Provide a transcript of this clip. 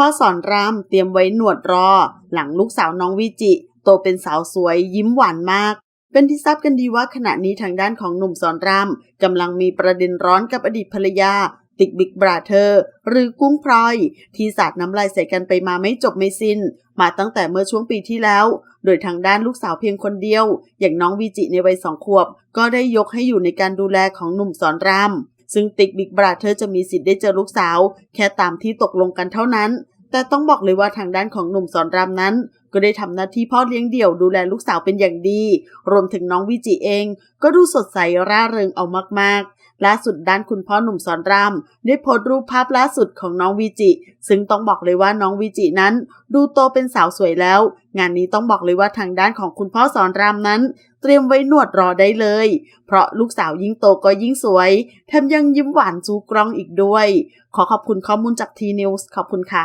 พ่อสอนรามเตรียมไว้หนวดรอ หลังลูกสาวน้องวิจิ โตเป็นสาวสวยยิ้มหวานมาก เป็นที่ทราบกันดีว่าขณะนี้ทางด้านของหนุ่มสอนรามกำลังมีประเด็นร้อนกับอดีตภรรยา ติ๊กบิ๊กบราเธอร์ หรือกุ้งพลอย ที่สาดน้ำลายใส่กันไปมาไม่จบไม่สิ้น มาตั้งแต่เมื่อช่วงปีที่แล้ว โดยทางด้านลูกสาวเพียงคนเดียว อย่างน้องวีจิในวัยสองขวบ ก็ได้ยกให้อยู่ในการดูแลของหนุ่มสอนราม ซึ่งติ๊กบิ๊กบราเธอร์จะมีสิทธิ์ได้เจอลูกสาว แค่ตามที่ตกลงกันเท่านั้น แต่ต้องบอกเลยว่าทางด้านของหนุ่มสอนรามนั้น ก็ได้ทำหน้าที่พ่อเลี้ยงเดี่ยวดูแลลูกสาวเป็นอย่างดี รวมถึงน้องวิจิเอง ก็ดูสดใสร่าเริงเอามากๆ ล่าสุดด้านคุณพ่อหนุ่มสอนรามได้โพสต์รูปภาพล่าสุดของน้องวิจิ ซึ่งต้องบอกเลยว่าน้องวิจินั้น ดูโตเป็นสาวสวยแล้ว งานนี้ต้องบอกเลยว่าทางด้านของคุณพ่อสอนรามนั้น เตรียมไว้หนวดรอได้เลย เพราะลูกสาวยิ่งโตก็ยิ่งสวยแถมยังยิ้มหวานจูกล้องอีกด้วย ขอขอบคุณข้อมูลจากทีนิวส์ขอบคุณค่ะ